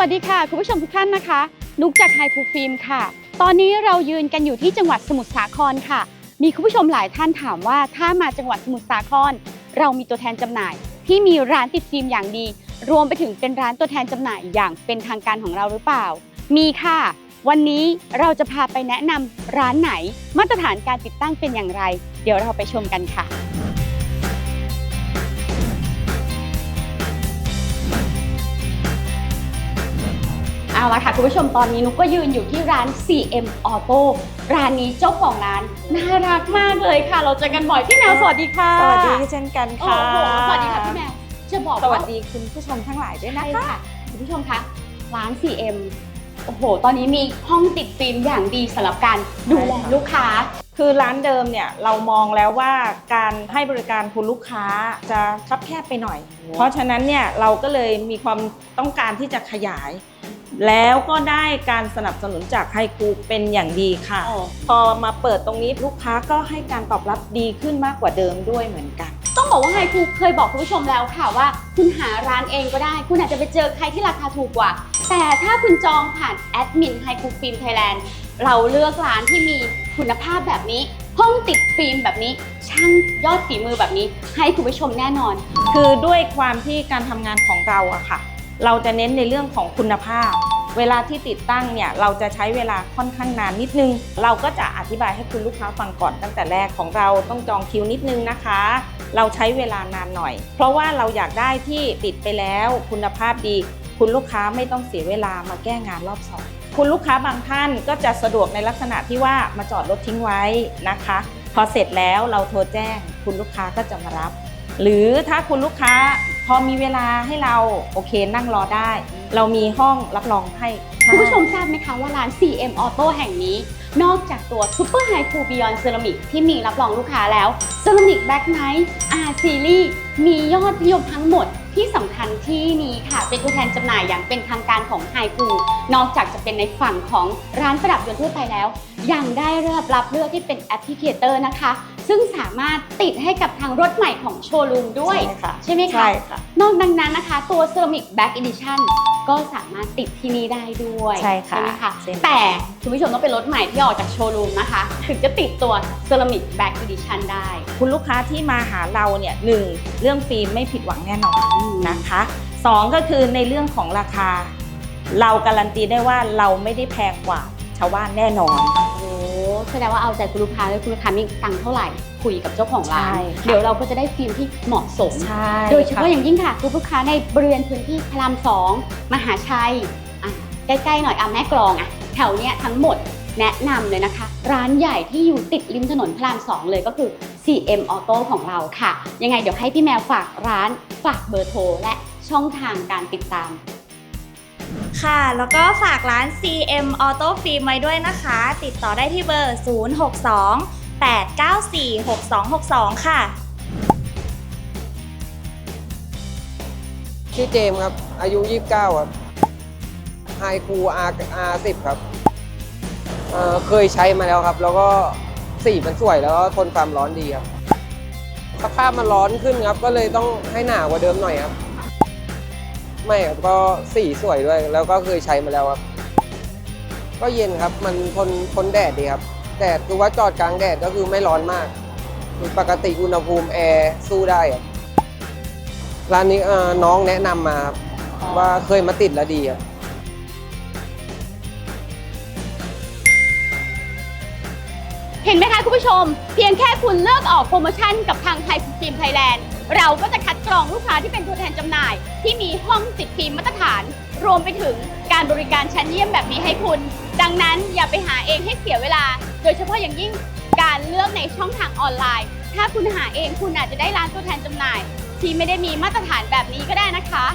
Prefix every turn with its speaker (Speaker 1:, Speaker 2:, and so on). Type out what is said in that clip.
Speaker 1: วัสดีค่ะ คุณผู้ชมทุกท่านนะคะ นุกจากไฮฟูฟิล์มค่ะ ตอนนี้เรายืนกันอยู่ที่จังหวัดสมุทรสาครค่ะ มีคุณผู้ชมหลายท่านถามว่าถ้ามาจังหวัดสมุทรสาคร เรามีตัวแทนจำหน่าย ที่มีร้านติดฟิล์มอย่างดี รวมไปถึงเป็นร้านตัวแทนจำหน่ายอย่างเป็นทางการของเราหรือเปล่า มีค่ะ วันนี้เราจะพาไปแนะนำร้านไหน มาตรฐานการติดตั้งเป็นอย่างไร เดี๋ยวเราไปชมกันค่ะ เอาละค่ะคุณผู้ชมตอนนี้นุกก็ยืนอยู่ที่ร้าน CM Auto ร้านนี้เจ้าของร้านน่ารักมากเลยค่ะ เราเจอกันบ่อยพี่แมวสวัสดีค่ะ
Speaker 2: สวัสดีเช่นกัน
Speaker 1: โอ้
Speaker 2: ค่ะ
Speaker 1: โหสวัสดีค่ะพี่แมวจะบอก
Speaker 2: สวัสดีคุณผู้ชมทั้งหลายด้วยนะ
Speaker 1: ใช่
Speaker 2: คะ
Speaker 1: ค่ะคุณผู้ชมคะร้าน CM โอ้โห ตอนนี้มีห้องติดฟิล์มอย่างดีสำหรับการดูแลลูกค้า
Speaker 2: คือร้านเดิมเนี่ยเรามองแล้วว่าการให้บริการคุณลูกค้าจะคับแคบไปหน่อย เพราะฉะนั้นเนี่ยเราก็เลยมีความต้องการที่จะขยาย แล้วก็ได้การสนับสนุนจากไฮคูเป็นอย่างดีค่ะ
Speaker 1: อ๋อ
Speaker 2: พอมาเปิดตรงนี้ลูกค้าก็ให้การตอบรับดีขึ้นมากกว่าเดิมด้วยเหมือนกัน
Speaker 1: ต้องบอกว่าไฮคูเคยบอกคุณผู้ชมแล้วค่ะว่า คุณหาร้านเองก็ได้ คุณอาจจะไปเจอใครที่ราคาถูกกว่า แต่ถ้าคุณจองผ่านแอดมินไฮคูฟิล์มไทยแลนด์เราเลือกร้านที่มีคุณภาพแบบนี้ห้องติดฟิล์มแบบนี้ช่างยอดฝีมือแบบนี้ ให้คุณผู้ชมแน่นอน
Speaker 2: คือด้วยความที่การทำงานของเราอะค่ะ เราจะเน้นในเรื่องของคุณภาพ เวลาที่ติดตั้งเนี่ยเราจะใช้เวลาค่อนข้างนานนิดนึง เราก็จะอธิบายให้คุณลูกค้าฟังก่อนตั้งแต่แรกของเราต้องจองคิวนิดนึงนะคะ เราใช้เวลานานหน่อย เพราะว่าเราอยากได้ที่ติดไปแล้วคุณภาพดี คุณลูกค้าไม่ต้องเสียเวลามาแก้งานรอบสองคุณลูกค้าบางท่านก็จะสะดวกในลักษณะที่ว่ามาจอดรถทิ้งไว้นะคะ พอเสร็จแล้วเราโทรแจ้ง คุณลูกค้าก็จะมารับ หรือถ้าคุณลูกค้า พอมีเวลาให้เราโอเคนั่งรอได้ เรามีห้องรับรองให้
Speaker 1: คุณผู้ชมทราบไหมคะว่าร้าน CM Auto แห่งนี้ นอกจากตัว Super High Cool Beyond Ceramic ที่มีรับรองลูกค้าแล้ว Ceramic Black Knight R Series มียอดนิยมทั้งหมดที่สำคัญที่นี้ค่ะ เป็นตัวแทนจำหน่ายอย่างเป็นทางการของ High Cool นอกจากจะเป็นในฝั่งของร้านประดับยนต์ทั่วไปแล้ว ยังได้รับรับเลือกที่เป็นแอปพลิเคเตอร์นะคะ ซึ่งสามารถติดให้กับทางรถใหม่ของโชว์รูมด้วย
Speaker 2: ใช่ค่ะ
Speaker 1: ใช่ไหมคะ
Speaker 2: ใช่ค่ะ
Speaker 1: นอกดังนั้นนะคะ ตัว Ceramic Back Edition ก็สามารถติดที่นี่ได้ด้วย
Speaker 2: ใช่ค่ะ
Speaker 1: ไหมคะ
Speaker 2: เช่นกัน
Speaker 1: แต่คุณผู้ชมต้องเป็นรถใหม่ที่ออกจากโชว์รูมนะคะ ถึงจะติดตัว Ceramic Back Edition ได้
Speaker 2: คุณลูกค้าที่มาหาเราเนี่ยหนึ่งเรื่องฟิล์มไม่ผิดหวังแน่นอนนะคะสองก็คือในเรื่องของราคา เราการันตีได้ว่าเราไม่ได้แพงกว่าชาวบ้านแน่นอน
Speaker 1: โอ้ แสดงว่าเอาใจคุณลูกค้าเลยคุณลูกค้ามีตังค์เท่าไหร่คุยกับเจ้าของร้าน
Speaker 2: ใช่ค่ะ
Speaker 1: เดี๋ยวเราก็จะได้ฟิล์มที่เหมาะสม
Speaker 2: ใช่
Speaker 1: โดยเฉพาะอย่างยิ่งค่ะคุณลูกค้าในบริเวณพื้นที่พระรามสองมหาชัยอะใกล้ๆหน่อยอะแม่กลองอะแถวเนี้ยทั้งหมดแนะนำเลยนะคะ ร้านใหญ่ที่อยู่ติดริมถนนพระรามสองเลยก็คือ CM Auto ของเราค่ะ ยังไงเดี๋ยวให้พี่แมวฝากร้านฝากเบอร์โทรและช่องทางการติดตาม
Speaker 3: ค่ะ แล้วก็ฝากร้าน CM Auto Film ไว้ด้วยนะคะ ติดต่อได้ที่เบอร์ 062 894 6262 ค่ะ
Speaker 4: ชื่อเจมส์ครับ อายุ 29 ครับไฮคู R R10 ครับเอ่อเคยใช้มาแล้วครับ แล้วก็สีมันสวยแล้วก็ทนความร้อนดีครับสภาพมันร้อนขึ้นครับ ก็เลยต้องให้หนากว่าเดิมหน่อยครับ ไม่ครับก็สีสวยด้วย แล้วก็เคยใช้มาแล้วครับ ก็เย็นครับมันทนทนแดดดีครับ แต่คือว่าจอดกลางแดดก็คือไม่ร้อนมากคือปกติอุณหภูมิแอร์สู้ได้ครับร้านนี้เอ่อน้องแนะนำมาครับว่าเคยมาติดแล้วดีครับ
Speaker 1: เห็นไหมคะคุณผู้ชม เพียงแค่คุณเลือกออกโปรโมชั่นกับทางไทยฟิมไทยแลนด์ เราก็จะคัดกรองลูกค้าที่เป็นตัวแทนจำหน่าย ที่มีห้องติดฟิล์มมาตรฐาน รวมไปถึงการบริการชั้นเยี่ยมแบบนี้ให้คุณ ดังนั้นอย่าไปหาเองให้เสียเวลา โดยเฉพาะอย่างยิ่งการเลือกในช่องทางออนไลน์ ถ้าคุณหาเองคุณอาจจะได้ร้านตัวแทนจำหน่าย ที่ไม่ได้มีมาตรฐานแบบนี้ก็ได้นะคะ